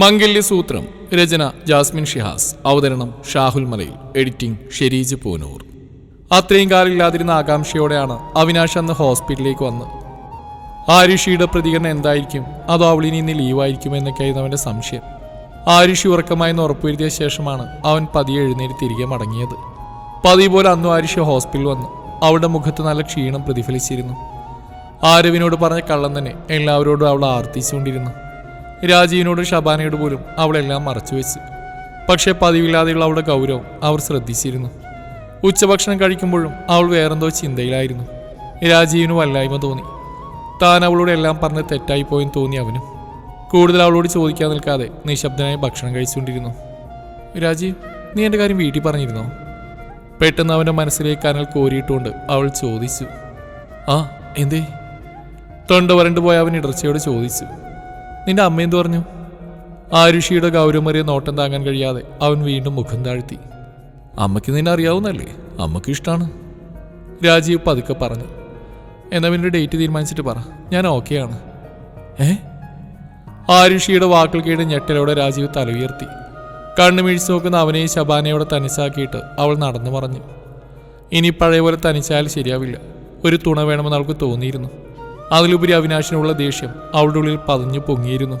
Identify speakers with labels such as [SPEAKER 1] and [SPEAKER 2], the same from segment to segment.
[SPEAKER 1] മംഗല്യസൂത്രം രചന Jasmine Shihas അവതരണം ഷാഹുൽ മലയിൽ editing Shereej Poonoor. അത്രയും കാലമില്ലാതിരുന്ന ആകാംക്ഷയോടെയാണ് അവിനാഷ് അന്ന് ഹോസ്പിറ്റലിലേക്ക് വന്ന്. ആരിഷിയുടെ പ്രതികരണം എന്തായിരിക്കും? അതോ അവളിനി ഇന്ന് ലീവായിരിക്കും എന്നൊക്കെയായിരുന്നു അവന്റെ സംശയം. ആരിഷി ഉറക്കമായെന്ന് ഉറപ്പുവരുത്തിയ ശേഷമാണ് അവൻ പതിയെ എഴുന്നേറ്റ് തിരികെ മടങ്ങിയത്. പതിവ് പോലെ അന്നും ആരിഷി ഹോസ്പിറ്റലിൽ വന്നു. അവളുടെ മുഖത്ത് നല്ല ക്ഷീണം പ്രതിഫലിച്ചിരുന്നു. ആരവിനോട് പറഞ്ഞ കള്ളം തന്നെ എല്ലാവരോടും അവൾ ആർത്തിച്ചുകൊണ്ടിരുന്നു. രാജീവിനോടും ഷബാനയോട് പോലും അവളെല്ലാം മറച്ചു വെച്ചു. പക്ഷേ പതിവില്ലാതെയുള്ള അവളുടെ ഗൗരവം അവർ ശ്രദ്ധിച്ചിരുന്നു. ഉച്ചഭക്ഷണം കഴിക്കുമ്പോഴും അവൾ വേറെന്തോ ചിന്തയിലായിരുന്നു. രാജീവിന് വല്ലായ്മ തോന്നി. താൻ അവളോട് എല്ലാം പറഞ്ഞ് തെറ്റായിപ്പോയെന്ന് തോന്നി അവനും. കൂടുതൽ അവളോട് ചോദിക്കാൻ നിൽക്കാതെ നിശബ്ദനായി ഭക്ഷണം കഴിച്ചുകൊണ്ടിരുന്നു. രാജീവ് നീ എന്റെ കാര്യം വീട്ടിൽ പറഞ്ഞിരുന്നോ? പെട്ടെന്ന് അവന്റെ മനസ്സിലേക്ക് കനൽ കോരിയിട്ടുകൊണ്ട് അവൾ ചോദിച്ചു. ആ എന്തേ? തൊണ്ട വരണ്ടുപോയ അവൻ ഇടർച്ചയോട് ചോദിച്ചു. നിന്റെ അമ്മ എന്തു പറഞ്ഞു? ആരുഷിയുടെ ഗൗരവമറിയ നോട്ടം താങ്ങാൻ കഴിയാതെ അവൻ വീണ്ടും മുഖം താഴ്ത്തി. അമ്മയ്ക്ക് നിന്നെ അറിയാവുന്നല്ലേ അമ്മയ്ക്ക് ഇഷ്ടമാണ് രാജീവ് പതുക്കെ പറഞ്ഞു. എന്നാ പിന്നെ ഡേറ്റ് തീരുമാനിച്ചിട്ട് പറ. ഞാൻ ഓക്കെയാണ് ഏ? ആരുഷിയുടെ വാക്കുകൾ കേട്ട് ഞെട്ടലോടെ രാജീവ് തല ഉയർത്തി. കണ്ണു മിഴിച്ചു നോക്കുന്ന അവനെയും ശബാനയോടെ തനിച്ചാക്കിയിട്ട് അവൾ നടന്നു പറഞ്ഞു ഇനി പഴയ പോലെ തനിച്ചാൽ ശരിയാവില്ല. ഒരു തുണ വേണമെന്ന് അവൾക്ക് തോന്നിയിരുന്നു. അതിലുപരി അവിനാശിനുള്ള ദേഷ്യം അവളുടെ ഉള്ളിൽ പതിഞ്ഞു പൊങ്ങിയിരുന്നു.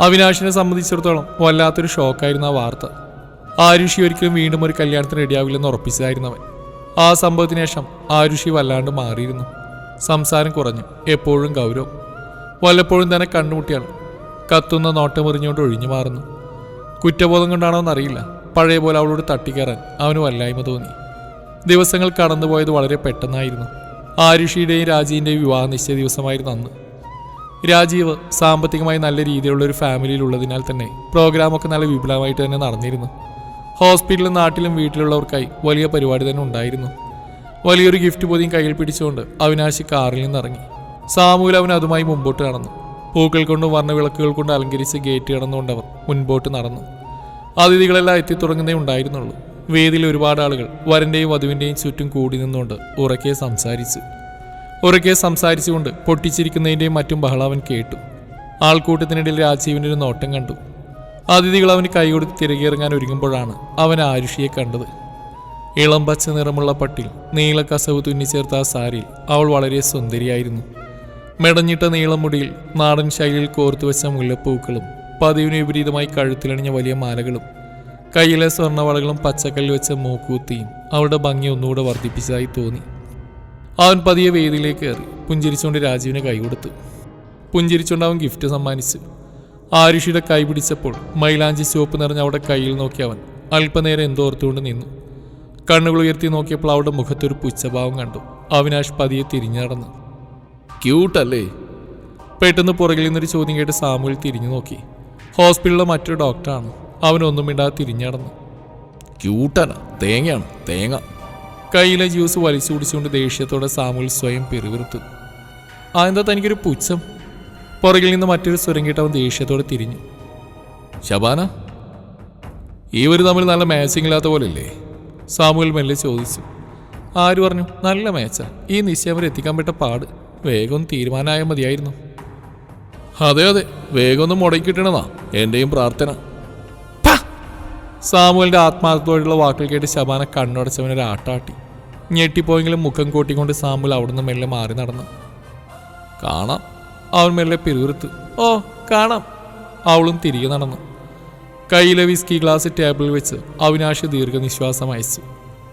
[SPEAKER 1] അവിനാശിനെ സംബന്ധിച്ചിടത്തോളം വല്ലാത്തൊരു ഷോക്കായിരുന്നു ആ വാർത്ത. ആരുഷി ഒരിക്കലും വീണ്ടും ഒരു കല്യാണത്തിന് റെഡിയാവില്ലെന്ന് ഉറപ്പിച്ചതായിരുന്നു അവൻ. ആ സംഭവത്തിന് ശേഷം ആരുഷി വല്ലാണ്ട് മാറിയിരുന്നു. സംസാരം കുറഞ്ഞു. എപ്പോഴും ഗൗരവം. വല്ലപ്പോഴും തന്നെ കണ്ണുമുട്ടിയാണ് കത്തുന്ന നോട്ടമെറിഞ്ഞുകൊണ്ട് ഒഴിഞ്ഞു മാറുന്നു. കുറ്റബോധം കൊണ്ടാണോ എന്നറിയില്ല. പഴയ പോലെ അവളോട് തട്ടിക്കയറാൻ അവന് വല്ലായ്മ തോന്നി. ദിവസങ്ങൾ കടന്നുപോയത് വളരെ പെട്ടെന്നായിരുന്നു. ആരുഷിയുടെയും രാജീവിന്റെയും വിവാഹ നിശ്ചയ ദിവസമായിരുന്നു അന്ന്. രാജീവ് സാമ്പത്തികമായി നല്ല രീതിയിലുള്ള ഒരു ഫാമിലിയിലുള്ളതിനാൽ തന്നെ പ്രോഗ്രാമൊക്കെ നല്ല വിപുലമായിട്ട് തന്നെ നടന്നിരുന്നു. ഹോസ്പിറ്റലിലും നാട്ടിലും വീട്ടിലുള്ളവർക്കായി വലിയ പരിപാടി തന്നെ ഉണ്ടായിരുന്നു. വലിയൊരു ഗിഫ്റ്റ് പൊതിയും കയ്യിൽ പിടിച്ചുകൊണ്ട് അവിനാശി കാറിൽ നിന്നിറങ്ങി. സാമൂൽ അവൻ അതുമായി മുമ്പോട്ട് നടന്നു. പൂക്കൾ കൊണ്ടും വർണവിളക്കുകൾ കൊണ്ട് അലങ്കരിച്ച് ഗേറ്റ് കടന്നുകൊണ്ട് അവർ മുൻപോട്ട് നടന്നു. അതിഥികളെല്ലാം എത്തിത്തുടങ്ങുന്നേ ഉണ്ടായിരുന്നുള്ളൂ. വേദിയിൽ ഒരുപാട് ആളുകൾ വരന്റെയും വധുവിന്റെയും ചുറ്റും കൂടി നിന്നുകൊണ്ട് ഉറക്കെ സംസാരിച്ചു. ഉറക്കെ സംസാരിച്ചുകൊണ്ട് പൊട്ടിച്ചിരിക്കുന്നതിന്റെയും മറ്റും ബഹളം അവൻ കേട്ടു. ആൾക്കൂട്ടത്തിനിടയിൽ രാജീവിന്റെ ഒരു നോട്ടം കണ്ടു. അതിഥികൾ അവന് കൈകൊടുത്ത് തിരികെ ഇറങ്ങാൻ ഒരുങ്ങുമ്പോഴാണ് അവൻ ആരുഷിയെ കണ്ടത്. ഇളം പച്ച നിറമുള്ള പട്ടിൽ നീല കസവ് തുന്നിച്ചേർത്ത ആ സാരിയിൽ അവൾ വളരെ സുന്ദരിയായിരുന്നു. മെടഞ്ഞിട്ട നീളമുടിയിൽ നാടൻ ശൈലിയിൽ കോർത്തു വെച്ച മുല്ലപ്പൂക്കളും പതിവിന് വിപരീതമായി കഴുത്തിലണിഞ്ഞ വലിയ മാലകളും കയ്യിലെ സ്വർണവളകളും പച്ചക്കല്ലിൽ വെച്ച മൂക്കൂത്തിയും അവളുടെ ഭംഗി ഒന്നുകൂടെ വർദ്ധിപ്പിച്ചതായി തോന്നി. അവൻ പതിയെ വേദിയിലേക്ക് കയറി. പുഞ്ചിരിച്ചുകൊണ്ട് രാജീവിനെ കൈകൊടുത്തു. പുഞ്ചിരിച്ചുകൊണ്ട് അവൻ ഗിഫ്റ്റ് സമ്മാനിച്ചു. ആരുഷിയുടെ കൈ പിടിച്ചപ്പോൾ മൈലാഞ്ചി ചുവപ്പ് നിറഞ്ഞ അവിടെ കയ്യിൽ നോക്കി അവൻ അല്പനേരം എന്തോർത്തുകൊണ്ട് നിന്നു. കണ്ണുകൾ ഉയർത്തി നോക്കിയപ്പോൾ അവളുടെ മുഖത്തൊരു പുച്ഛഭാവം കണ്ടു. അവിനാഷ് പതിയെ തിരിഞ്ഞു നടന്നു. ക്യൂട്ടല്ലേ? പെട്ടെന്ന് പുറകിൽ നിന്നൊരു ചോദ്യം കേട്ട് സാമുവിൽ തിരിഞ്ഞു നോക്കി. ഹോസ്പിറ്റലിലെ മറ്റൊരു ഡോക്ടറാണ്. അവനൊന്നും മിണ്ടാതെ തിരിഞ്ഞു നടന്നു. ക്യൂട്ടനാ? തേങ്ങയാണ്. തേങ്ങ. കയ്യിലെ ജ്യൂസ് വലിച്ചു കുടിച്ചുകൊണ്ട് ദേഷ്യത്തോടെ സാമുൽ സ്വയം പിറുവിറുത്തു ആ എന്താ തനിക്കൊരു പുച്ഛം? പുറകിൽ നിന്ന് മറ്റൊരു സ്വരം അവൻ ദേഷ്യത്തോടെ തിരിഞ്ഞു. ശബാന ഒരു തമ്മിൽ നല്ല മാച്ചിങ് ഇല്ലാത്ത പോലെയല്ലേ? സാമുൽ മെല്ലെ ചോദിച്ചു. ആര് പറഞ്ഞു? നല്ല മാച്ചാ ഈ നിശ്ചയം വരെ എത്തിക്കാൻ പറ്റ പാട്. വേഗം തീരുമാനമായാൽ മതിയായിരുന്നു. അതെ അതെ. വേഗം ഒന്ന് മുടക്കി എന്റെയും പ്രാർത്ഥന! സാമുവലിന്റെ ആത്മാർത്ഥത്തോടുള്ള വാക്കുകൾ കേട്ട് ശബാന കണ്ണുടച്ചവനൊരു ആട്ടാട്ടി. ഞെട്ടിപ്പോയെങ്കിലും മുഖം കൂട്ടിക്കൊണ്ട് സാമുൽ അവിടുന്ന് മെല്ലെ മാറി നടന്നു. കാണാം അവൻ മെല്ലെ പിറുവിറുത്ത് ഓ കാണാം അവളും തിരികെ നടന്നു. കയ്യിലെ വിസ്കി ഗ്ലാസ് ടേബിളിൽ വെച്ച് അവിനാശ് ദീർഘനിശ്വാസം അയച്ചു.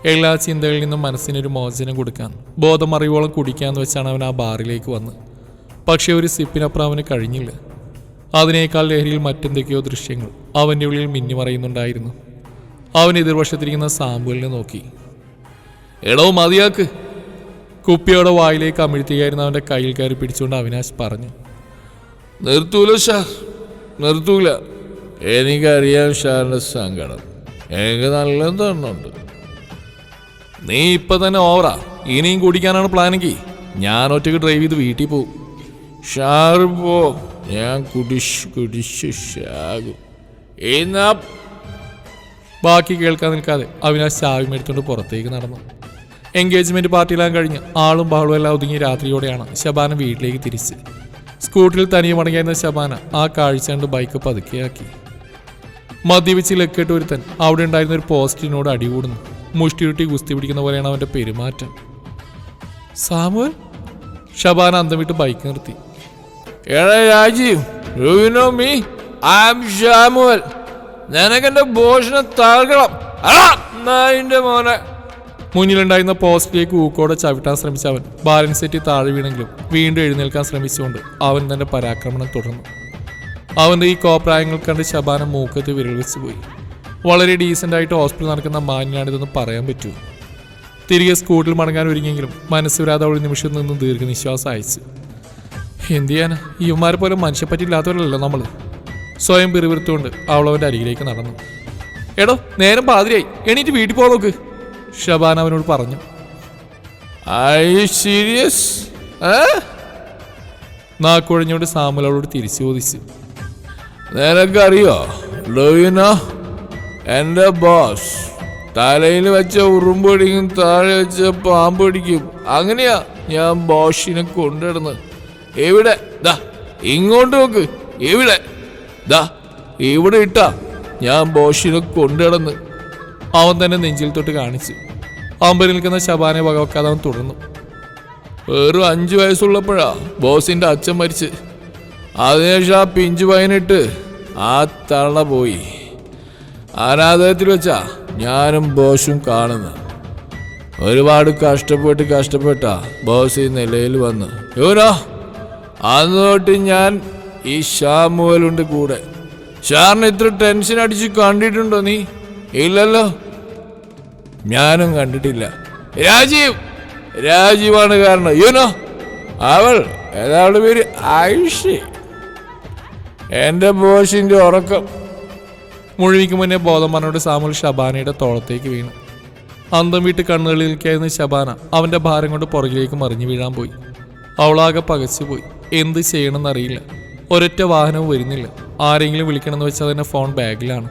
[SPEAKER 1] എല്ലാ ചിന്തകളിൽ നിന്നും മനസ്സിനൊരു മോചനം കൊടുക്കാൻ ബോധം അറിവോളം കുടിക്കാന്ന് വെച്ചാണ് അവൻ ആ ബാറിലേക്ക് വന്നത് പക്ഷേ ഒരു സിപ്പിനപ്പുറം അവന് കഴിഞ്ഞില്ല. അതിനേക്കാൾ ലഹരിയിൽ മറ്റെന്തൊക്കെയോ ദൃശ്യങ്ങൾ അവന്റെ ഉള്ളിൽ മിന്നിമറയുന്നുണ്ടായിരുന്നു. അവൻ എതിർവശത്തിരിക്കുന്ന സാമ്പുവിനെ നോക്കി. എടോ മതിയാക്ക്. കുപ്പിയോടെ വായിലേക്ക് അമിഴ്ത്തുകയായിരുന്നു അവന്റെ കയ്യിൽ കയറി പിടിച്ചുകൊണ്ട് അവിനാശ് പറഞ്ഞു. നിർത്തൂല ഷാർ നിർത്തൂല. എനിക്കറിയാം ഷാറിന്റെ സങ്കടം. എനിക്ക് നല്ല തണ്ണുണ്ട് നീ ഇപ്പം തന്നെ ഓവറാ ഇനിയും കുടിക്കാനാണ് പ്ലാനെങ്കിൽ ഞാൻ ഒറ്റയ്ക്ക് ഡ്രൈവ് ചെയ്ത് വീട്ടിൽ പോകും ഷാർ പോ. ഞാൻ കുടിശ് കുടിശ് ഷാകും. എന്നാ ബാക്കി കേൾക്കാൻ നിൽക്കാതെ അവിനാശ് ചാവി എടുത്തുകൊണ്ട് പുറത്തേക്ക് നടന്നു. എൻഗേജ്മെന്റ് പാർട്ടിയെല്ലാം കഴിഞ്ഞ് ആളും ബഹളും എല്ലാം ഒതുങ്ങി രാത്രിയോടെയാണ് ശബാന വീട്ടിലേക്ക് തിരിച്ച്. സ്കൂട്ടിൽ തനിയെ മടങ്ങിയായിരുന്ന ശബാന ആ കാഴ്ച കണ്ട് ബൈക്ക് പതുക്കെയാക്കി. മദ്യപിച്ച് ലക്കിട്ട് ഒരുത്തൻ അവിടെ ഉണ്ടായിരുന്ന ഒരു പോസ്റ്റിനോട് അടികൂടുന്നു. മുഷ്ടിയുട്ടി ഗുസ്തി പിടിക്കുന്ന പോലെയാണ് അവന്റെ പെരുമാറ്റം. സാമുവൽ? ഷബാന അന്തം വിട്ട് ബൈക്ക് നിർത്തി.
[SPEAKER 2] രാജീവ് മീ ഐ ആം നിനക്കെന്റെ ബോഷിനെ താഴ്ക്കണം അടാ നായിന്റെ മോനെ.
[SPEAKER 1] മുന്നിലുണ്ടായിരുന്ന പോസ്റ്റിലേക്ക് ഊക്കോടെ ചവിട്ടാൻ ശ്രമിച്ച അവൻ ബാലൻസ് തെറ്റി താഴെ വീണെങ്കിലും വീണ്ടും എഴുന്നേൽക്കാൻ ശ്രമിച്ചുകൊണ്ട് അവൻ തന്റെ പരാക്രമണം തുടർന്നു. അവന്റെ ഈ കോപ്രായങ്ങൾ കണ്ട് ശബാന മൂക്കത്ത് വിരൽ വെച്ച് പോയി. വളരെ ഡീസെന്റ് ആയിട്ട് ഹോസ്പിറ്റൽ നടക്കുന്ന മാന്യാണിതെന്ന് പറയാൻ പറ്റൂ. തിരികെ സ്കൂട്ടിൽ മടങ്ങാൻ ഒരുങ്ങിയെങ്കിലും മനസ്സുരാതെ ഒരു നിമിഷം നിന്ന് ദീർഘനിശ്വാസം അയച്ചു. എന്ത് ചെയ്യാനാ? ഇവന്മാരെ പോലെ മനുഷ്യപ്പറ്റില്ലാത്തവരല്ലോ നമ്മൾ സ്വയം പിറിവിരുത്തുകൊണ്ട് അവൾ അവന്റെ അരികിലേക്ക് നടന്നു. എടോ നേരം പാതിരിയായി എണീറ്റ് വീട്ടിൽ പോ നോക്ക്. ഷബാൻ അവനോട് പറഞ്ഞു.
[SPEAKER 2] ഐ സീരിയസ്
[SPEAKER 1] നാക്കുഴഞ്ഞോട് സാമുൽ അവളോട് തിരിച്ചു ചോദിച്ചു.
[SPEAKER 2] നിനക്കറിയോ ലോയിനോ? എന്റെ ബോസ് തലയിൽ വെച്ച ഉറുമ്പൊടിക്കും താഴെ വെച്ച പാമ്പൊടിക്കും. അങ്ങനെയാ ഞാൻ ബോഷിനെ കൊണ്ടിടുന്നത് എവിടെ? ദാ ഇങ്ങോട്ട് നോക്ക്. എവിടെ? ദാ ഇവിടെ ഇട്ടാ. ഞാൻ ബോഷിനെ കൊണ്ടിടന്ന്
[SPEAKER 1] അവൻ തന്നെ നെഞ്ചിൽ തൊട്ട് കാണിച്ചു അവൻ നിൽക്കുന്ന ശബാനെ വകവെക്കാതെ അവൻ തുടർന്നു.
[SPEAKER 2] വെറും അഞ്ചു വയസ്സുള്ളപ്പോഴാ ബോസിന്റെ അച്ഛൻ മരിച്ച്. അതിനുശേഷം ആ പിഞ്ചു പയനിട്ട് ആ തള്ള പോയി. ആരാധകത്തിൽ വെച്ചാ ഞാനും ബോസും കാണുന്നു ഒരുപാട് കഷ്ടപ്പെട്ട് കഷ്ടപ്പെട്ടാ ബോസ് ഈ നിലയിൽ വന്ന് യോനോ അന്ന് തൊട്ട് ഞാൻ ഈ ഷാമുവലുണ്ട് കൂടെ. ഷാറിന് ഇത്ര ടെൻഷൻ അടിച്ച് കണ്ടിട്ടുണ്ടോ നീ? ഇല്ലല്ലോ. ഞാനും കണ്ടിട്ടില്ല. രാജീവ്! രാജീവാണ് കാരണം. യുനോ അവൾ ഏതാളുടെ പേര്? ഐഷി എന്റെ ബോഷിന്റെ ഉറക്കം.
[SPEAKER 1] മുഴുവിക്ക് മുന്നേ ബോധമാനോട് സാമുൽ ഷബാനയുടെ തോളത്തേക്ക് വീണു. അന്തം വീട്ട് കണ്ണുകളിലേക്കായിരുന്ന ശബാന അവന്റെ ഭാരം കൊണ്ട് പുറകിലേക്ക് മറിഞ്ഞു വീഴാൻ പോയി. അവളാകെ പകച്ചുപോയി. എന്ത് ചെയ്യണമെന്നറിയില്ല. ഒരൊറ്റ വാഹനവും വരുന്നില്ല. ആരെങ്കിലും വിളിക്കണമെന്ന് വെച്ചാൽ തന്നെ ഫോൺ ബാഗിലാണ്.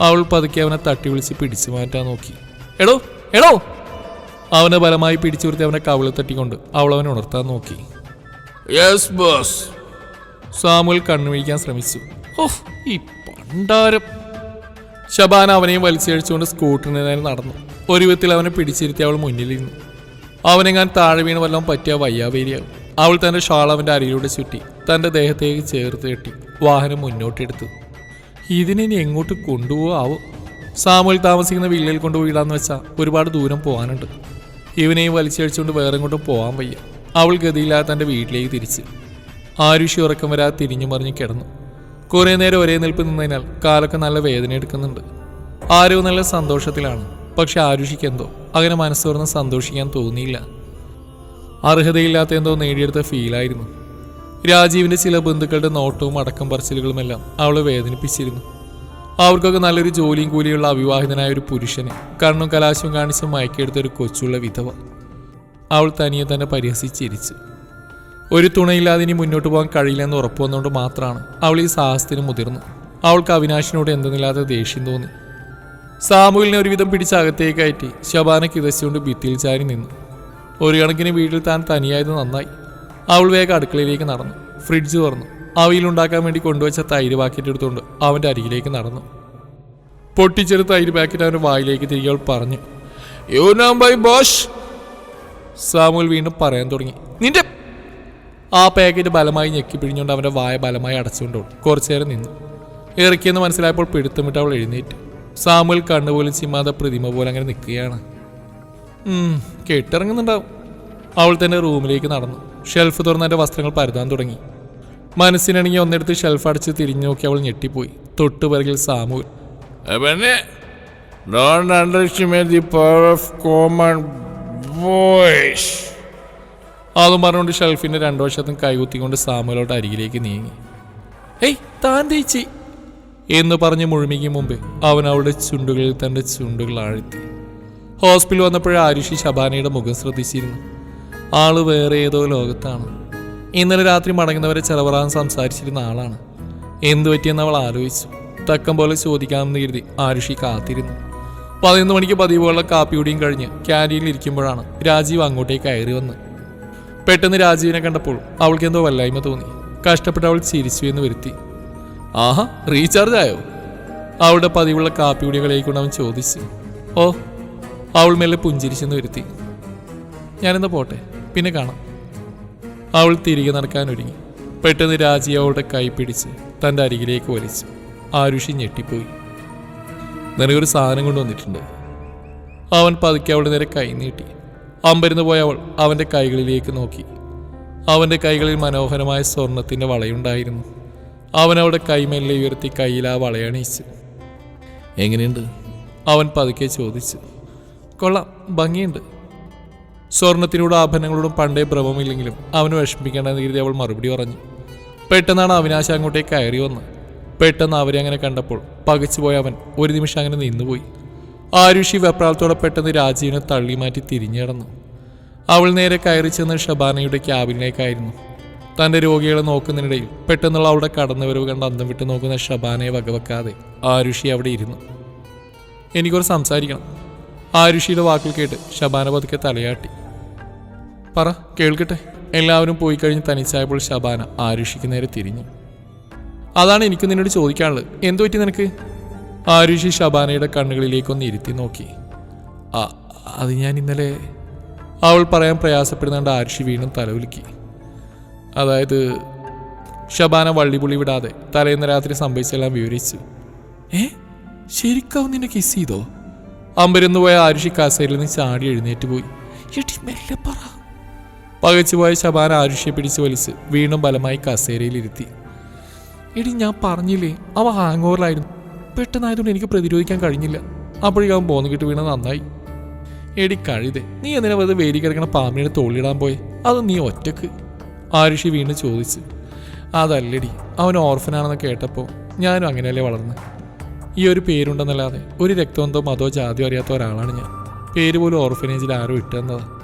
[SPEAKER 1] അവൾ പതുക്കെ അവനെ തട്ടി വിളിച്ച് പിടിച്ചു മാറ്റാൻ നോക്കി. എടോ എടോ! അവനെ ബലമായി പിടിച്ചു വരുത്തി അവനെ കവിളിൽ തട്ടിക്കൊണ്ട് അവൾ അവനെ ഉണർത്താൻ നോക്കി.
[SPEAKER 2] യെസ് ബോസ്
[SPEAKER 1] സാമുൽ കണ്ണുമിഴിക്കാൻ ശ്രമിച്ചു. ഓഹ് ഈ പണ്ടാരം. ശബാന അവനെയും വലിച്ചഴിച്ചുകൊണ്ട് സ്കൂട്ടറിന് നേരെ നടന്നു. ഒരു വിധത്തിൽ അവനെ പിടിച്ചിരുത്തി അവൾ മുന്നിലിരുന്നു അവനെങ്ങാൻ താഴെ വീണ് വല്ലതും പറ്റിയ വയ്യാവേരിയാവും അവൾ തന്റെ ഷാൾ അവന്റെ അരിയിലൂടെ ചുറ്റി. തന്റെ ദേഹത്തേക്ക് ചേർത്ത് കെട്ടി വാഹനം മുന്നോട്ടെടുത്തു. ഇതിനി എങ്ങോട്ട് കൊണ്ടുപോകാവോ? സാമുൽ താമസിക്കുന്ന വില്ലയിൽ കൊണ്ടുപോയിടാന്ന് വെച്ചാൽ ഒരുപാട് ദൂരം പോകാനുണ്ട്. ഇവനെയും വലിച്ചഴിച്ചുകൊണ്ട് വേറെ എങ്ങോട്ടും പോകാൻ വയ്യ. അവൾ ഗതിയില്ലാതെ തന്റെ വീട്ടിലേക്ക് തിരിച്ച്. ആരുഷി ഉറക്കം വരാതെ തിരിഞ്ഞു മറിഞ്ഞ് കിടന്നു. കുറേ നേരം ഒരേ നിൽപ്പ് നിന്നതിനാൽ കാലൊക്കെ നല്ല വേദന എടുക്കുന്നുണ്ട്. ആരോ നല്ല സന്തോഷത്തിലാണ്. പക്ഷെ ആരുഷിക്ക് എന്തോ? അങ്ങനെ മനസ്സ് തുറന്ന് സന്തോഷിക്കാൻ തോന്നിയില്ല. അർഹതയില്ലാത്ത എന്തോ നേടിയെടുത്ത ഫീലായിരുന്നു രാജീവിന്റെ ചില ബന്ധുക്കളുടെ നോട്ടവും അടക്കം പറച്ചിലുകളുമെല്ലാം അവളെ വേദനിപ്പിച്ചിരുന്നു. അവർക്കൊക്കെ നല്ലൊരു ജോലിയും കൂലിയുള്ള അവിവാഹിതനായ ഒരു പുരുഷനെ കണ്ണും കലാശവും കാണിച്ച് മയക്കെടുത്ത ഒരു കൊച്ചുള്ള വിധവ അവൾ തനിയെ തന്നെ പരിഹസിച്ചിരിച്ചു. ഒരു തുണയില്ലാതെ ഇനി മുന്നോട്ട് പോകാൻ കഴിയില്ലെന്ന് ഉറപ്പ് വന്നുകൊണ്ട് മാത്രമാണ് അവൾ ഈ സാഹസത്തിന് മുതിർന്നു. അവൾക്ക് അവിനാശിനോട് എന്തെന്നില്ലാതെ ദേഷ്യം തോന്നി. സാമുവിലിനെ ഒരുവിധം പിടിച്ച് അകത്തേക്ക് കയറ്റി ശബാന കിതച്ചുകൊണ്ട് ഭിത്തിയിൽ ചാരി നിന്നു. ഒരു കണക്കിന് വീട്ടിൽ താൻ തനിയായത് നന്നായി. അവൾ വേഗം അടുക്കളയിലേക്ക് നടന്നു. ഫ്രിഡ്ജ് തുറന്നു. അവയിലുണ്ടാക്കാൻ വേണ്ടി കൊണ്ടുവച്ച തൈര് പാക്കറ്റ് എടുത്തുകൊണ്ട് അവന്റെ അരികിലേക്ക് നടന്നു. പൊട്ടിച്ചെറു തൈര് പാക്കറ്റ് അവന്റെ വായിലേക്ക് തിരികെ അവൾ പറഞ്ഞു
[SPEAKER 2] യു നാം ബൈ ബോഷ്
[SPEAKER 1] സാമുൽ വീണ്ടും പറയാൻ തുടങ്ങി നിന്റെ ആ പാക്കറ്റ് ബലമായി ഞെക്കി പിഴിഞ്ഞുകൊണ്ട് അവന്റെ വായ ബലമായി അടച്ചുകൊണ്ട് കുറച്ചു നേരം നിന്നു. ഇറക്കിയെന്ന് മനസ്സിലായപ്പോൾ പിടുത്തമിട്ട് അവൾ എഴുന്നേറ്റ്. സാമുൽ കണ്ണുപോലും ചിമ്മാതെ പ്രതിമ പോലെ അങ്ങനെ നിൽക്കുകയാണ്. കെട്ടിറങ്ങുന്നുണ്ടാവും. അവൾ തന്നെ റൂമിലേക്ക് നടന്നു. ഷെൽഫ് തുറന്ന് എന്റെ വസ്ത്രങ്ങൾ പരുതാൻ തുടങ്ങി. മനസ്സിനിണങ്ങി ഒന്നെടുത്ത് ഷെൽഫ് അടച്ച് തിരിഞ്ഞു നോക്കി അവൾ ഞെട്ടിപ്പോയി. തൊട്ട് പിറകിൽ സാമുൽ
[SPEAKER 2] പിന്നെ don't the power of common voice
[SPEAKER 1] അതും പറഞ്ഞുകൊണ്ട് ഷെൽഫിന്റെ രണ്ടു വശത്തും കൈകുത്തിക്കൊണ്ട് സാമുലോട്ട് അരികിലേക്ക് നീങ്ങി. ഏയ് താൻ തേച്ചി എന്ന് പറഞ്ഞ് മുഴുമിക്കും മുമ്പ് അവൻ അവളുടെ ചുണ്ടുകളിൽ തന്റെ ചുണ്ടുകൾ ആഴ്ത്തി. ഹോസ്പിറ്റൽ വന്നപ്പോഴേ ആരുഷി ശബാനയുടെ മുഖം ശ്രദ്ധിച്ചിരുന്നു. ആൾ വേറെ ഏതോ ലോകത്താണ്. ഇന്നലെ രാത്രി മടങ്ങുന്നവരെ ചെലവറാൻ സംസാരിച്ചിരുന്ന ആളാണ്. എന്തു പറ്റിയെന്ന് അവൾ ആലോചിച്ചു. തക്കം പോലെ ചോദിക്കാമെന്ന് കരുതി ആരുഷി കാത്തിരുന്നു. പതിനൊന്ന് മണിക്ക് പതിവുള്ള കാപ്പിയുടെയും കഴിഞ്ഞ് ക്യാന്റീനിൽ ഇരിക്കുമ്പോഴാണ് രാജീവ് അങ്ങോട്ടേക്ക് കയറി വന്ന്. പെട്ടെന്ന് രാജീവിനെ കണ്ടപ്പോൾ അവൾക്ക് എന്തോ വല്ലായ്മ തോന്നി. കഷ്ടപ്പെട്ട് അവൾ ചിരിച്ചു എന്ന് വരുത്തി. ആഹാ റീചാർജ് ആയോ? അവളുടെ പതിവുള്ള കാപ്പി കുടികളേക്കൊണ്ട് അവൻ ചോദിച്ചു. ഓ അവൾ മെല്ലെ പുഞ്ചിരിച്ചെന്ന് വരുത്തി. ഞാനെന്താ പോട്ടെ? പിന്നെ കാണാം. അവൾ തിരികെ നടക്കാൻ ഒരുങ്ങി. പെട്ടെന്ന് രാജി അവളുടെ കൈ പിടിച്ച് തന്റെ അരികിലേക്ക് വലിച്ചു. ആരുഷി ഞെട്ടിപ്പോയി. നിനക്കൊരു സാധനം കൊണ്ടുവന്നിട്ടുണ്ട്. അവൻ പതുക്കെ അവളുടെ നേരെ കൈ നീട്ടി. അമ്പരുന്ന് പോയ അവൾ അവന്റെ കൈകളിലേക്ക് നോക്കി. അവന്റെ കൈകളിൽ മനോഹരമായ സ്വർണത്തിന്റെ വളയുണ്ടായിരുന്നു. അവൻ അവളുടെ കൈമെല്ലെ ഉയർത്തി കയ്യിൽ ആ വളയണിയിച്ചു എങ്ങനെയുണ്ട്? അവൻ പതുക്കെ ചോദിച്ചു. കൊള്ളാം ഭംഗിയുണ്ട്. സ്വർണത്തിനോടും ആഭരണങ്ങളോടും പണ്ടേ ഭ്രമമില്ലെങ്കിലും അവന് വിഷമിക്കേണ്ടെന്ന് കരുതി അവൾ മറുപടി പറഞ്ഞു. പെട്ടെന്നാണ് അവിനാശ അങ്ങോട്ടേക്ക് കയറി വന്ന്. പെട്ടെന്ന് അവരെ അങ്ങനെ കണ്ടപ്പോൾ പകച്ചുപോയ അവൻ ഒരു നിമിഷം അങ്ങനെ നിന്നുപോയി. ആരുഷി വെപ്രാളത്തോടെ പെട്ടെന്ന് രാജീവിനെ തള്ളി മാറ്റി തിരിഞ്ഞു കിടന്നു അവൾ നേരെ കയറി ചെന്ന് ഷബാനയുടെ ക്യാബിനിലേക്കായിരുന്നു. തന്റെ രോഗികളെ നോക്കുന്നതിനിടയിൽ പെട്ടെന്നുള്ള അവളുടെ കടന്നുവരവ് കണ്ട് അന്തം വിട്ട് നോക്കുന്ന ഷബാനയെ വകവെക്കാതെ ആരുഷി അവിടെ ഇരുന്നു. എനിക്കൊരു സംസാരിക്കണം. ആരുഷിയുടെ വാക്കിൽ കേട്ട് ഷബാന പതുക്കെ തലയാട്ടി. പറ കേൾക്കട്ടെ. എല്ലാവരും പോയി കഴിഞ്ഞ് തനിച്ചായപ്പോൾ ഷബാന ആരുഷിക്ക് നേരെ തിരിഞ്ഞു. അതാണ് എനിക്ക് നിന്നോട് ചോദിക്കാനുള്ളത്. എന്തു പറ്റി നിനക്ക്? ആരുഷി ഷബാനയുടെ കണ്ണുകളിലേക്കൊന്ന് ഇരുത്തി നോക്കി. ആ അത് ഞാൻ ഇന്നലെ അവൾ പറയാൻ പ്രയാസപ്പെടുന്നുണ്ട് ആരുഷി വീണ്ടും തലവുലുക്കി അതായത് ഷബാന വള്ളിപുള്ളി വിടാതെ തലേന്ന് രാത്രി സംഭവിച്ചെല്ലാം വിവരിച്ചു. ഏ? ശരിക്കാവും നിന്നെ കിസ് ചെയ്തോ? അമ്പരന്ന് പോയ ആരുഷി കസേരയിൽ നിന്ന് ചാടി എഴുന്നേറ്റ് പോയി. എടി മെല്ലെ പറ. പകച്ചുപോയ ശബാന ആരുഷിയെ പിടിച്ച് വലിച്ച് വീണ്ടും ബലമായി കസേരയിലിരുത്തി. എടി ഞാൻ പറഞ്ഞില്ലേ അവ ഹാങ് ഓവറിലായിരുന്നു പെട്ടെന്നായതുകൊണ്ട് എനിക്ക് പ്രതിരോധിക്കാൻ കഴിഞ്ഞില്ല. അപ്പോഴേക്കും പോന്നു കിട്ടി വീണ നന്നായി. എടി കഴുതേ നീ എന്തിനാ വെറുതെ വേരി കിടക്കണ പാമ്പിനെ തോളിടാൻ പോയെ? അത് നീ ഒറ്റയ്ക്ക്. ആരുഷി വീണ്ടും ചോദിച്ചു. അതല്ലടി അവൻ ഓർഫനാണെന്ന് കേട്ടപ്പോൾ ഞാനും അങ്ങനെയല്ലേ വളർന്ന്. ഈ ഒരു പേരുണ്ടെന്നല്ലാതെ ഒരു രക്തബന്ധോ മതോ ജാതിയോ അറിയാത്ത ഒരാളാണ് ഞാൻ. പേര് പോലും ഓർഫനേജിൽ ആരോ ഇട്ടുതന്നതാ.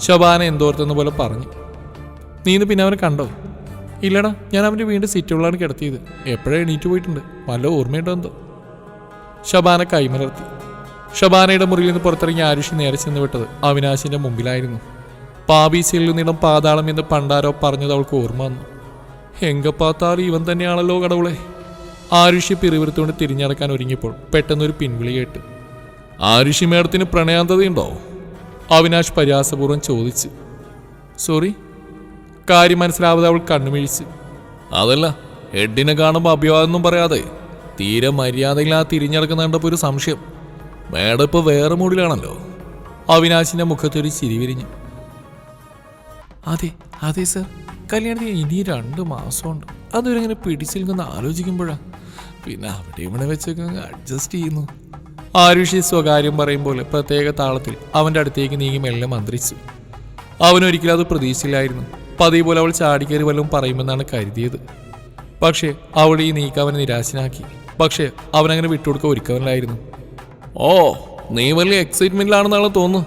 [SPEAKER 1] ശബാന എന്തോർത്തെന്ന് പോലെ പറഞ്ഞു. നീ ഇന്ന് പിന്നെ അവനെ കണ്ടോ? ഇല്ലടാ ഞാൻ അവന്റെ വീണ്ടും സിറ്റുള്ളാണ് കിടത്തിയത്. എപ്പോഴേ എണീറ്റ് പോയിട്ടുണ്ട്? വല്ല ഓർമ്മയുണ്ടോ എന്തോ? ഷബാന കൈമലർത്തി. ഷബാനയുടെ മുറിയിൽ നിന്ന് പുറത്തിറങ്ങി ആരുഷി നേരെ ചെന്ന് വിട്ടത് അവിനാശിന്റെ മുമ്പിലായിരുന്നു. പാബീസിയിൽ നിന്നിടം പാതാളം എന്ന് പണ്ടാരോ പറഞ്ഞത് അവൾക്ക് ഓർമ്മ വന്നു. എങ്കപ്പാത്താർ ഇവൻ തന്നെയാണല്ലോ കടവുളെ. ആരുഷി പിറിവിരുത്തുകൊണ്ട് തിരിഞ്ഞടക്കാൻ ഒരുങ്ങിയപ്പോൾ പെട്ടെന്നൊരു പിൻവിളി കേട്ട്. ആരുഷി മേഡത്തിന് പ്രണയാന്തതയുണ്ടോ? അവിനാശ് പരിഹാസപൂർവം ചോദിച്ചു. സോറി കാര്യം മനസ്സിലാവാതെ അവൾ കണ്ണുമിഴിച്ച്. അതല്ല ഹെഡിനെ കാണുമ്പോൾ അഭിവാദമൊന്നും പറയാതെ തീരെ മര്യാദയില്ലാതെ തിരിഞ്ഞടക്കുന്ന കണ്ടപ്പോൾ ഒരു സംശയം. മേഡം ഇപ്പോൾ വേറെ മൂടിലാണല്ലോ. അവിനാശിന്റെ മുഖത്തൊരു ചിരി വിരിഞ്ഞു. അതെ അതെ സർ. കല്യാണത്തിന് ഇനി രണ്ട് മാസമുണ്ട്. അതൊരിങ്ങനെ പിടിച്ചു നിൽക്കുന്ന ആലോചിക്കുമ്പോഴാ. പിന്നെ അവിടെ ഇവിടെ വെച്ചൊക്കെ അഡ്ജസ്റ്റ് ചെയ്യുന്നു. ആരുഷി സ്വകാര്യം പറയും പോലെ പ്രത്യേക താളത്തിൽ അവന്റെ അടുത്തേക്ക് നീങ്ങി മെല്ലെ മന്ത്രിച്ചു. അവനൊരിക്കലും അത് പ്രതീക്ഷിച്ചില്ലായിരുന്നു. പതിവ് പോലെ അവൾ ചാടിക്കയറി വല്ലതും പറയുമെന്നാണ് കരുതിയത്. പക്ഷേ അവൾ ഈ നീക്കം അവനെ നിരാശനാക്കി. പക്ഷേ അവനങ്ങനെ വിട്ടുകൊടുക്കാൻ ഒരുക്കവനിലായിരുന്നു ഓ നീ വലിയ എക്സൈറ്റ്മെന്റിലാണെന്നാണ് തോന്നുന്നു?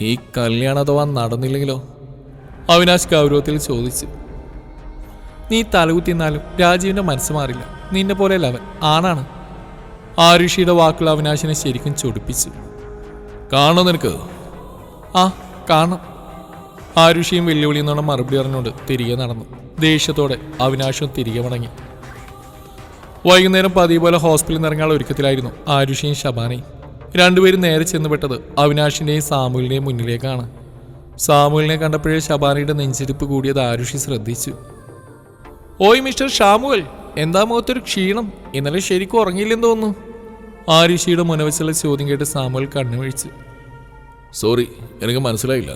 [SPEAKER 1] ഈ കല്യാണം അഥവാ നടന്നില്ലെങ്കിലോ? അവിനാശ് ഗൗരവത്തിൽ ചോദിച്ചു. നീ തലകുത്തിന്നാലും രാജീവിന്റെ മനസ്സ് മാറില്ല. നിന്നെ പോലെയല്ല അവൻ. ആണാണ്. ആരുഷിയുടെ വാക്കുകൾ അവിനാശിനെ ശരിക്കും ചൊടിപ്പിച്ചു. കാണോ നിനക്ക്. ആ കാണാം. ആരുഷിയും വെല്ലുവിളി എന്നാണ് മറുപടി പറഞ്ഞുകൊണ്ട് തിരികെ നടന്നു. ദേഷ്യത്തോടെ അവിനാശും തിരികെ മടങ്ങി. വൈകുന്നേരം പതിവ് പോലെ ഹോസ്പിറ്റലിൽ നിന്ന് ഇറങ്ങാനുള്ള ഒരുക്കത്തിലായിരുന്നു ആരുഷിയും ഷബാനയും രണ്ടുപേരും നേരെ ചെന്നുപെട്ടത് അവിനാഷിന്റെയും സാമുലിന്റെയും മുന്നിലേക്കാണ്. സാമുലിനെ കണ്ടപ്പോഴേ ഷബാനയുടെ നെഞ്ചിരിപ്പ് കൂടിയത് ആരുഷി ശ്രദ്ധിച്ചു. ഓയ് മിസ്റ്റർ ഷാമുവൽ എന്താ മുഖത്തൊരു ക്ഷീണം? ഇന്നലെ ശരിക്കും ഉറങ്ങിയില്ലെന്ന് തോന്നുന്നു. ആരിഷിയുടെ മുനവച്ചുള്ള ചോദ്യം കേട്ട് സാമുവൽ കണ്ണുമിഴിച്ചു സോറി എനിക്ക് മനസ്സിലായില്ല.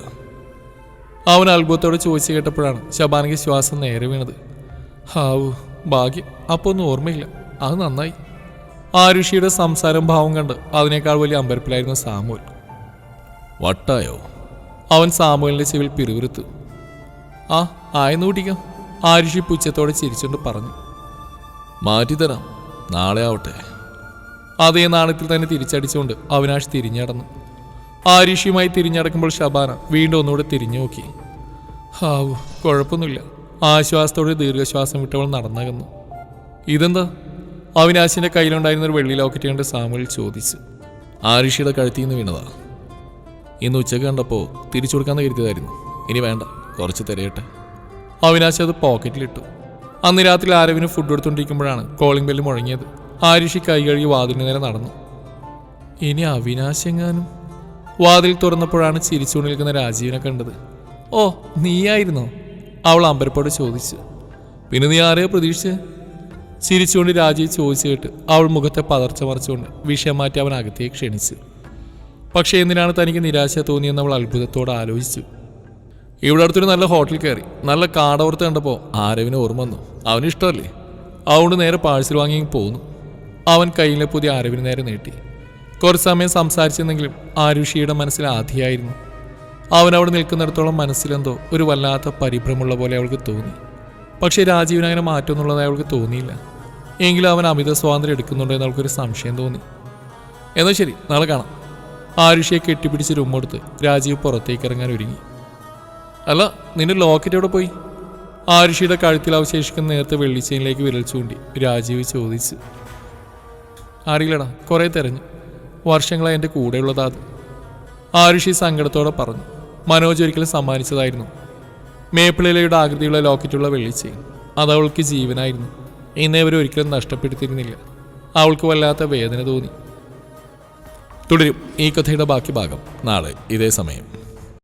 [SPEAKER 1] അവൻ അത്ഭുതത്തോടെ ചോദിച്ചു കേട്ടപ്പോഴാണ് ശബാനയ്ക്ക് ശ്വാസം നേരെ വീണത്. ഹാവു ഭാഗ്യം. അപ്പോൾ ഒന്നും ഓർമ്മയില്ല. അത് നന്നായി. ആരുഷിയുടെ സംസാരം ഭാവം കണ്ട് അതിനേക്കാൾ വലിയ അമ്പരപ്പിലായിരുന്നു സാമുവൽ. വട്ടായോ? അവൻ സാമുവലിന്റെ ചെവിൽ പിറുവിരുത്തു ആ ആയെന്ന് കൂട്ടിക്കാം. ആരുഷി പുച്ഛത്തോടെ ചിരിച്ചുകൊണ്ട് പറഞ്ഞു. മാറ്റിത്തരാം. നാളെ ആവട്ടെ. അതേ നാണത്തിൽ തന്നെ തിരിച്ചടിച്ചുകൊണ്ട് അവിനാഷ് തിരിഞ്ഞടന്നു ആരുഷിയുമായി തിരിഞ്ഞടക്കുമ്പോൾ ഷബാന വീണ്ടും ഒന്നുകൂടെ തിരിഞ്ഞു നോക്കി. ഹാവു കുഴപ്പമൊന്നുമില്ല. ആശ്വാസത്തോടെ ദീർഘശ്വാസം വിട്ടവൾ നടന്നകന്നു. ഇതെന്താ? അവിനാശിന്റെ കയ്യിലുണ്ടായിരുന്ന ഒരു വെള്ളി ലോക്കറ്റ് കണ്ട് സാമുവൽ ചോദിച്ചു. ആരിഷിയുടെ കഴുത്തിൽ നിന്ന് വീണതാ? ഇന്ന് ഉച്ചയ്ക്ക് കണ്ടപ്പോൾ തിരിച്ചു കൊടുക്കാമെന്ന് കരുതിയതായിരുന്നു. ഇനി വേണ്ട കുറച്ച് തിരയട്ടെ. അവിനാശ് അത് പോക്കറ്റിലിട്ടു. അന്ന് രാത്രി ആരവിന് ഫുഡ് എടുത്തുകൊണ്ടിരിക്കുമ്പോഴാണ് കോളിംഗ് ബെല്ല് മുഴങ്ങിയത്. ആരുഷി കൈ കഴുകി വാതിലിന് നേരെ നടന്നു. ഇനി അവിനാശ് എങ്ങാനും? വാതിൽ തുറന്നപ്പോഴാണ് ചിരിച്ചുകൊണ്ട് നിൽക്കുന്ന രാജീവിനെ കണ്ടത്. ഓ നീയായിരുന്നോ? അവൾ അമ്പരപ്പോടെ ചോദിച്ചു. പിന്നെ നീ ആരെയോ പ്രതീക്ഷിച്ച്? ചിരിച്ചുകൊണ്ട് രാജീവ് ചോദിച്ചു കേട്ട് അവൾ മുഖത്തെ പതർച്ച മറിച്ചുകൊണ്ട് വിഷയം മാറ്റി അവൻ അകത്തേക്ക് ക്ഷണിച്ചു. പക്ഷേ എന്തിനാണ് തനിക്ക് നിരാശ തോന്നിയെന്ന് അവൾ അത്ഭുതത്തോടെ ആലോചിച്ചു. ഇവിടെ അടുത്തൊരു നല്ല ഹോട്ടലിൽ കയറി. നല്ല കാടവർത്ത് കണ്ടപ്പോൾ ആരവിന് ഓർമ്മ വന്നു. അവന് ഇഷ്ടമല്ലേ? അതുകൊണ്ട് നേരെ പാഴ്സൽ വാങ്ങി പോന്നു. അവൻ കയ്യിലെ പുതിയ ആരവിന് നേരെ നീട്ടി. കുറച്ച് സമയം സംസാരിച്ചെന്നെങ്കിലും ആരുഷിയുടെ മനസ്സിൽ ആധിയായിരുന്നു. അവൻ അവിടെ നിൽക്കുന്നിടത്തോളം മനസ്സിലെന്തോ ഒരു വല്ലാത്ത പരിഭ്രമുള്ള പോലെ അവൾക്ക് തോന്നി. പക്ഷേ രാജീവിന് അങ്ങനെ മാറ്റമൊന്നുള്ളതായി അവൾക്ക് തോന്നിയില്ല. എങ്കിലും അവൻ അമിത സ്വാതന്ത്ര്യം എടുക്കുന്നുണ്ടോ എന്ന് അവൾക്കൊരു സംശയം തോന്നി. എന്നാൽ ശരി നാളെ കാണാം. ആരുഷിയെ കെട്ടിപ്പിടിച്ച് റൂമെടുത്ത് രാജീവ് പുറത്തേക്ക് ഇറങ്ങാൻ ഒരുങ്ങി. അല്ല നിന്റെ ലോക്കറ്റ് എവിടെ പോയി? ആരുഷിയുടെ കഴുത്തിൽ അവശേഷിക്കുന്ന നേരത്തെ വെള്ളിച്ചയിലേക്ക് വിരൽ ചൂണ്ടി രാജീവ് ചോദിച്ചു. അറിയില്ലടാ കുറേ തെരഞ്ഞു. വർഷങ്ങളായി എന്റെ കൂടെയുള്ളതാ അത്. ആരുഷി സങ്കടത്തോടെ പറഞ്ഞു. മനോജ് ഒരിക്കലും സമ്മാനിച്ചതായിരുന്നു. മേപ്പിളിലയുടെ ആകൃതിയുള്ള ലോക്കറ്റുള്ള വെള്ളിച്ചയിൽ അത് അവൾക്ക് ജീവനായിരുന്നു. ഇന്നേ അവർ ഒരിക്കലും നഷ്ടപ്പെടുത്തിയിരുന്നില്ല. അവൾക്ക് വല്ലാത്ത വേദന തോന്നി. തുടരും ഈ കഥയുടെ ബാക്കി ഭാഗം നാളെ ഇതേ സമയം.